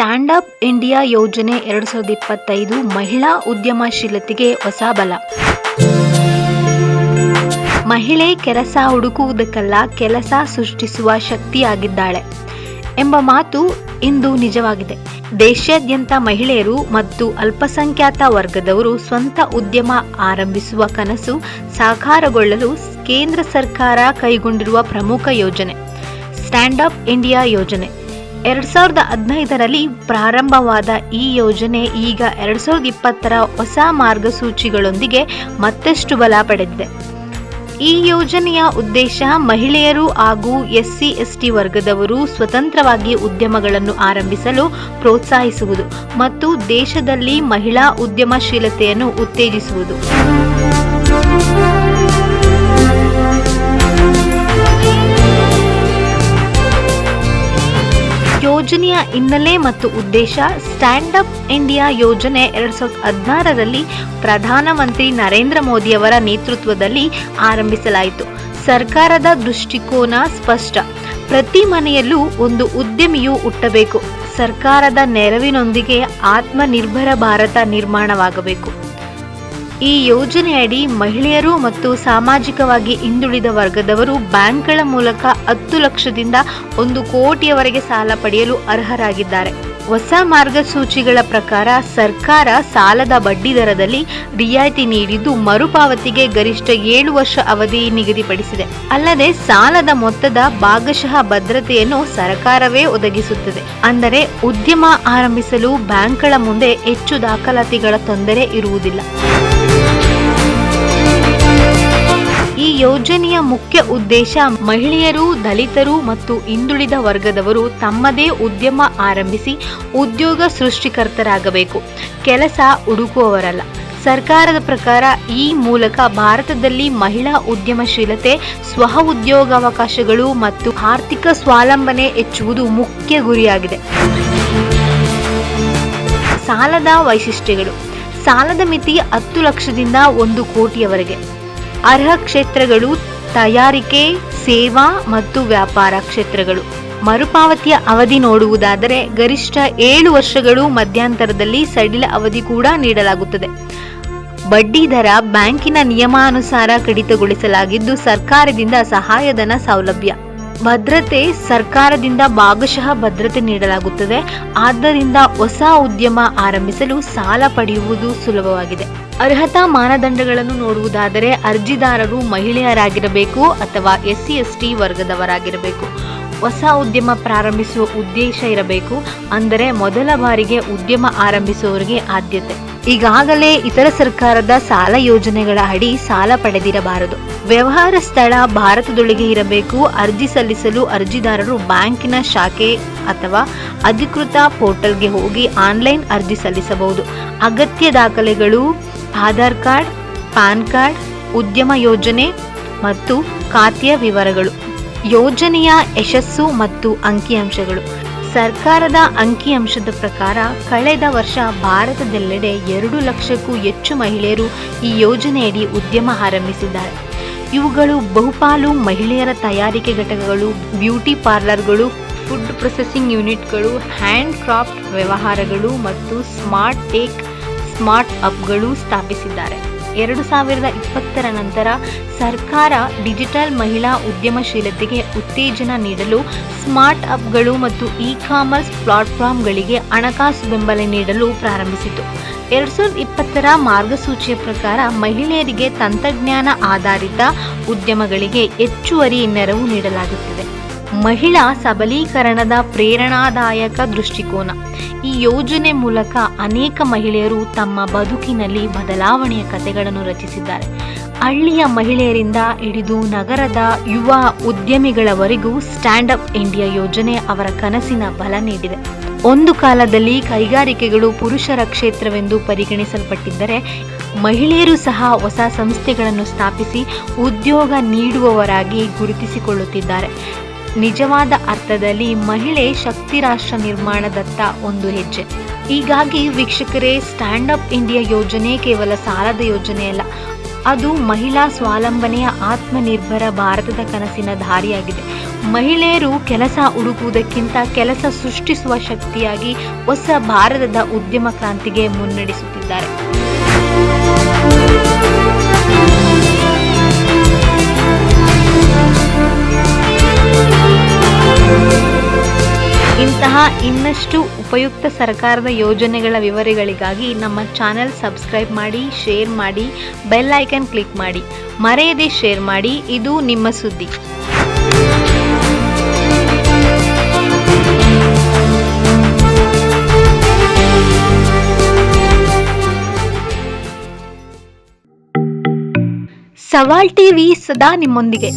Stand up India ಯೋಜನೆ ಎರಡು ಸಾವಿರದ ಇಪ್ಪತ್ತೈದು ಮಹಿಳಾ ಉದ್ಯಮಶೀಲತೆಗೆ ಹೊಸ ಬಲ. ಮಹಿಳೆ ಕೆಲಸ ಹುಡುಕುವುದಕ್ಕಲ್ಲ ಕೆಲಸ ಸೃಷ್ಟಿಸುವ ಶಕ್ತಿಯಾಗಿದ್ದಾಳೆ ಎಂಬ ಮಾತು ಇಂದು ನಿಜವಾಗಿದೆ. ದೇಶಾದ್ಯಂತ ಮಹಿಳೆಯರು ಮತ್ತು ಅಲ್ಪಸಂಖ್ಯಾತ ವರ್ಗದವರು ಸ್ವಂತ ಉದ್ಯಮ ಆರಂಭಿಸುವ ಕನಸು ಸಾಕಾರಗೊಳ್ಳಲು ಕೇಂದ್ರ ಸರ್ಕಾರ ಕೈಗೊಂಡಿರುವ ಪ್ರಮುಖ ಯೋಜನೆ. ಸ್ಟ್ಯಾಂಡ್ ಅಪ್ ಇಂಡಿಯಾ ಯೋಜನೆ. ಎರಡ್ ಸಾವಿರದ ಹದಿನೈದರಲ್ಲಿ ಪ್ರಾರಂಭವಾದ ಈ ಯೋಜನೆ ಈಗ ಎರಡ್ ಸಾವಿರದ ಇಪ್ಪತ್ತರ ಹೊಸ ಮಾರ್ಗಸೂಚಿಗಳೊಂದಿಗೆ ಮತ್ತಷ್ಟು ಬಲ ಪಡೆದಿದೆ. ಈ ಯೋಜನೆಯ ಉದ್ದೇಶ ಮಹಿಳೆಯರು ಹಾಗೂ ಎಸ್ಸಿ, ಎಸ್ಟಿ ವರ್ಗದವರು ಸ್ವತಂತ್ರವಾಗಿ ಉದ್ಯಮಗಳನ್ನು ಆರಂಭಿಸಲು ಪ್ರೋತ್ಸಾಹಿಸುವುದು ಮತ್ತು ದೇಶದಲ್ಲಿ ಮಹಿಳಾ ಉದ್ಯಮಶೀಲತೆಯನ್ನು ಉತ್ತೇಜಿಸುವುದು. ಯೋಜನೆಯ ಹಿನ್ನೆಲೆ ಮತ್ತು ಉದ್ದೇಶ ಸ್ಟ್ಯಾಂಡ್ ಅಪ್ ಇಂಡಿಯಾ ಯೋಜನೆ ಎರಡ್ ಸಾವಿರದ ಹದಿನಾರರಲ್ಲಿ ಪ್ರಧಾನಮಂತ್ರಿ ನರೇಂದ್ರ ಮೋದಿಯವರ ನೇತೃತ್ವದಲ್ಲಿ ಆರಂಭಿಸಲಾಯಿತು. ಸರ್ಕಾರದ ದೃಷ್ಟಿಕೋನ ಸ್ಪಷ್ಟ. ಪ್ರತಿ ಮನೆಯಲ್ಲೂ ಒಂದು ಉದ್ಯಮಿಯು ಹುಟ್ಟಬೇಕು. ಸರ್ಕಾರದ ನೆರವಿನೊಂದಿಗೆ ಆತ್ಮನಿರ್ಭರ ಭಾರತ ನಿರ್ಮಾಣವಾಗಬೇಕು. ಈ ಯೋಜನೆಯಡಿ ಮಹಿಳೆಯರು ಮತ್ತು ಸಾಮಾಜಿಕವಾಗಿ ಹಿಂದುಳಿದ ವರ್ಗದವರು ಬ್ಯಾಂಕ್ಗಳ ಮೂಲಕ ಹತ್ತು ಲಕ್ಷದಿಂದ ಒಂದು ಕೋಟಿಯವರೆಗೆ ಸಾಲ ಪಡೆಯಲು ಅರ್ಹರಾಗಿದ್ದಾರೆ. ಹೊಸ ಮಾರ್ಗಸೂಚಿಗಳ ಪ್ರಕಾರ ಸರ್ಕಾರ ಸಾಲದ ಬಡ್ಡಿ ದರದಲ್ಲಿ ರಿಯಾಯಿತಿ ನೀಡಿದ್ದು ಮರುಪಾವತಿಗೆ ಗರಿಷ್ಠ ಏಳು ವರ್ಷ ಅವಧಿ ನಿಗದಿಪಡಿಸಿದೆ. ಅಲ್ಲದೆ ಸಾಲದ ಮೊತ್ತದ ಭಾಗಶಃ ಭದ್ರತೆಯನ್ನು ಸರ್ಕಾರವೇ ಒದಗಿಸುತ್ತದೆ. ಅಂದರೆ ಉದ್ಯಮ ಆರಂಭಿಸಲು ಬ್ಯಾಂಕ್ಗಳ ಮುಂದೆ ಹೆಚ್ಚು ದಾಖಲಾತಿಗಳ ತೊಂದರೆ ಇರುವುದಿಲ್ಲ. ಈ ಯೋಜನೆಯ ಮುಖ್ಯ ಉದ್ದೇಶ ಮಹಿಳೆಯರು, ದಲಿತರು ಮತ್ತು ಹಿಂದುಳಿದ ವರ್ಗದವರು ತಮ್ಮದೇ ಉದ್ಯಮ ಆರಂಭಿಸಿ ಉದ್ಯೋಗ ಸೃಷ್ಟಿಕರ್ತರಾಗಬೇಕು. ಕೆಲಸ ಹುಡುಕುವವರಲ್ಲ. ಸರ್ಕಾರದ ಪ್ರಕಾರ ಈ ಮೂಲಕ ಭಾರತದಲ್ಲಿ ಮಹಿಳಾ ಉದ್ಯಮಶೀಲತೆ, ಸ್ವ ಉದ್ಯೋಗಾವಕಾಶಗಳು ಮತ್ತು ಆರ್ಥಿಕ ಸ್ವಾವಲಂಬನೆ ಹೆಚ್ಚುವುದು ಮುಖ್ಯ ಗುರಿಯಾಗಿದೆ. ಸಾಲದ ವೈಶಿಷ್ಟ್ಯಗಳು. ಸಾಲದ ಮಿತಿ ಹತ್ತು ಲಕ್ಷದಿಂದ ಒಂದು ಕೋಟಿಯವರೆಗೆ. ಅರ್ಹ ಕ್ಷೇತ್ರಗಳು, ತಯಾರಿಕೆ, ಸೇವಾ ಮತ್ತು ವ್ಯಾಪಾರ ಕ್ಷೇತ್ರಗಳು. ಮರುಪಾವತಿಯ ಅವಧಿ ನೋಡುವುದಾದರೆ ಗರಿಷ್ಠ ಏಳು ವರ್ಷಗಳು ಮಧ್ಯಂತರದಲ್ಲಿ ಸಡಿಲ ಅವಧಿ ಕೂಡ ನೀಡಲಾಗುತ್ತದೆ. ಬಡ್ಡಿ ದರ ಬ್ಯಾಂಕಿನ ನಿಯಮಾನುಸಾರ ಕಡಿತಗೊಳಿಸಲಾಗಿದ್ದು ಸರ್ಕಾರದಿಂದ ಸಹಾಯಧನ ಸೌಲಭ್ಯ. ಭದ್ರತೆ ಸರ್ಕಾರದಿಂದ ಭಾಗಶಃ ಭದ್ರತೆ ನೀಡಲಾಗುತ್ತದೆ. ಆದ್ದರಿಂದ ಹೊಸ ಉದ್ಯಮ ಆರಂಭಿಸಲು ಸಾಲ ಪಡೆಯುವುದು ಸುಲಭವಾಗಿದೆ. ಅರ್ಹತಾ ಮಾನದಂಡಗಳನ್ನು ನೋಡುವುದಾದರೆ ಅರ್ಜಿದಾರರು ಮಹಿಳೆಯರಾಗಿರಬೇಕು ಅಥವಾ ಎಸ್ಸಿ, ಎಸ್ಟಿ ವರ್ಗದವರಾಗಿರಬೇಕು. ಹೊಸ ಉದ್ಯಮ ಪ್ರಾರಂಭಿಸುವ ಉದ್ದೇಶ ಇರಬೇಕು. ಅಂದರೆ ಮೊದಲ ಬಾರಿಗೆ ಉದ್ಯಮ ಆರಂಭಿಸುವವರಿಗೆ ಆದ್ಯತೆ. ಈಗಾಗಲೇ ಇತರ ಸರ್ಕಾರದ ಸಾಲ ಯೋಜನೆಗಳ ಅಡಿ ಸಾಲ ಪಡೆದಿರಬಾರದು. ವ್ಯವಹಾರ ಸ್ಥಳ ಭಾರತದೊಳಗೆ ಇರಬೇಕು. ಅರ್ಜಿ ಸಲ್ಲಿಸಲು ಅರ್ಜಿದಾರರು ಬ್ಯಾಂಕಿನ ಶಾಖೆ ಅಥವಾ ಅಧಿಕೃತ ಪೋರ್ಟಲ್ಗೆ ಹೋಗಿ ಆನ್ಲೈನ್ ಅರ್ಜಿ ಸಲ್ಲಿಸಬಹುದು. ಅಗತ್ಯ ದಾಖಲೆಗಳು ಆಧಾರ್ ಕಾರ್ಡ್, ಪ್ಯಾನ್ ಕಾರ್ಡ್, ಉದ್ಯಮ ಯೋಜನೆ ಮತ್ತು ಖಾತೆಯ ವಿವರಗಳು. ಯೋಜನೆಯ ಯಶಸ್ಸು ಮತ್ತು ಅಂಕಿಅಂಶಗಳು. ಸರ್ಕಾರದ ಅಂಕಿಅಂಶದ ಪ್ರಕಾರ ಕಳೆದ ವರ್ಷ ಭಾರತದೆಲ್ಲೆಡೆ ಎರಡು ಲಕ್ಷಕ್ಕೂ ಹೆಚ್ಚು ಮಹಿಳೆಯರು ಈ ಯೋಜನೆಯಡಿ ಉದ್ಯಮ ಆರಂಭಿಸಿದ್ದಾರೆ. ಇವುಗಳು ಬಹುಪಾಲು ಮಹಿಳೆಯರ ತಯಾರಿಕೆ ಘಟಕಗಳು, ಬ್ಯೂಟಿ ಪಾರ್ಲರ್ಗಳು, ಫುಡ್ ಪ್ರೊಸೆಸಿಂಗ್ ಯೂನಿಟ್ಗಳು, ಹ್ಯಾಂಡ್ ಕ್ರಾಫ್ಟ್ ವ್ಯವಹಾರಗಳು ಮತ್ತು ಸ್ಮಾರ್ಟ್ ಟೇಕ್, ಸ್ಮಾರ್ಟ್ ಅಪ್ಗಳು ಸ್ಥಾಪಿಸಿದ್ದಾರೆ. ಎರಡು ಸಾವಿರದ ಇಪ್ಪತ್ತರ ನಂತರ ಸರ್ಕಾರ ಡಿಜಿಟಲ್ ಮಹಿಳಾ ಉದ್ಯಮಶೀಲತೆಗೆ ಉತ್ತೇಜನ ನೀಡಲು ಸ್ಮಾರ್ಟ್ ಅಪ್ಗಳು ಮತ್ತು ಇ ಕಾಮರ್ಸ್ ಪ್ಲಾಟ್ಫಾರ್ಮ್ಗಳಿಗೆ ಹಣಕಾಸು ಬೆಂಬಲ ನೀಡಲು ಪ್ರಾರಂಭಿಸಿತು. ಎರಡು ಸಾವಿರದ ಇಪ್ಪತ್ತರ ಮಾರ್ಗಸೂಚಿಯ ಪ್ರಕಾರ ಮಹಿಳೆಯರಿಗೆ ತಂತ್ರಜ್ಞಾನ ಆಧಾರಿತ ಉದ್ಯಮಗಳಿಗೆ ಹೆಚ್ಚುವರಿ ನೆರವು ನೀಡಲಾಗುತ್ತಿದೆ. ಮಹಿಳಾ ಸಬಲೀಕರಣದ ಪ್ರೇರಣಾದಾಯಕ ದೃಷ್ಟಿಕೋನ. ಈ ಯೋಜನೆ ಮೂಲಕ ಅನೇಕ ಮಹಿಳೆಯರು ತಮ್ಮ ಬದುಕಿನಲ್ಲಿ ಬದಲಾವಣೆಯ ಕಥೆಗಳನ್ನು ರಚಿಸಿದ್ದಾರೆ. ಹಳ್ಳಿಯ ಮಹಿಳೆಯರಿಂದ ಹಿಡಿದು ನಗರದ ಯುವ ಉದ್ಯಮಿಗಳವರೆಗೂ ಸ್ಟ್ಯಾಂಡ್ ಅಪ್ ಇಂಡಿಯಾ ಯೋಜನೆ ಅವರ ಕನಸಿನ ಬಲ ನೀಡಿದೆ. ಒಂದು ಕಾಲದಲ್ಲಿ ಕೈಗಾರಿಕೆಗಳು ಪುರುಷರ ಕ್ಷೇತ್ರವೆಂದು ಪರಿಗಣಿಸಲ್ಪಟ್ಟಿದ್ದರೆ, ಮಹಿಳೆಯರು ಸಹ ಹೊಸ ಸಂಸ್ಥೆಗಳನ್ನು ಸ್ಥಾಪಿಸಿ ಉದ್ಯೋಗ ನೀಡುವವರಾಗಿ ಗುರುತಿಸಿಕೊಳ್ಳುತ್ತಿದ್ದಾರೆ. ನಿಜವಾದ ಅರ್ಥದಲ್ಲಿ ಮಹಿಳೆ ಶಕ್ತಿ ರಾಷ್ಟ್ರ ನಿರ್ಮಾಣದತ್ತ ಒಂದು ಹೆಜ್ಜೆ. ಹೀಗಾಗಿ ವೀಕ್ಷಕರೇ ಸ್ಟ್ಯಾಂಡ್ ಅಪ್ ಇಂಡಿಯಾ ಯೋಜನೆ ಕೇವಲ ಸಾಲದ ಯೋಜನೆಯಲ್ಲ ಅದು ಮಹಿಳಾ ಸ್ವಾವಲಂಬನೆಯ ಆತ್ಮನಿರ್ಭರ ಭಾರತದ ಕನಸಿನ ದಾರಿಯಾಗಿದೆ. ಮಹಿಳೆಯರು ಕೆಲಸ ಹುಡುಕುವುದಕ್ಕಿಂತ ಕೆಲಸ ಸೃಷ್ಟಿಸುವ ಶಕ್ತಿಯಾಗಿ ಹೊಸ ಭಾರತದ ಉದ್ಯಮ ಕ್ರಾಂತಿಗೆ ಮುನ್ನಡೆಸುತ್ತಿದ್ದಾರೆ. ಇನ್ನಷ್ಟು ಉಪಯುಕ್ತ ಸರ್ಕಾರದ ಯೋಜನೆಗಳ ವಿವರಗಳಿಗಾಗಿ ನಮ್ಮ ಚಾನೆಲ್ ಸಬ್ಸ್ಕ್ರೈಬ್ ಮಾಡಿ, ಶೇರ್ ಮಾಡಿ, ಬೆಲ್ ಐಕನ್ ಕ್ಲಿಕ್ ಮಾಡಿ. ಮರೆಯದೆ ಶೇರ್ ಮಾಡಿ. ಇದು ನಿಮ್ಮ ಸುದ್ದಿ. ಸವಾಲ್ ಟಿವಿ ಸದಾ ನಿಮ್ಮೊಂದಿಗೆ.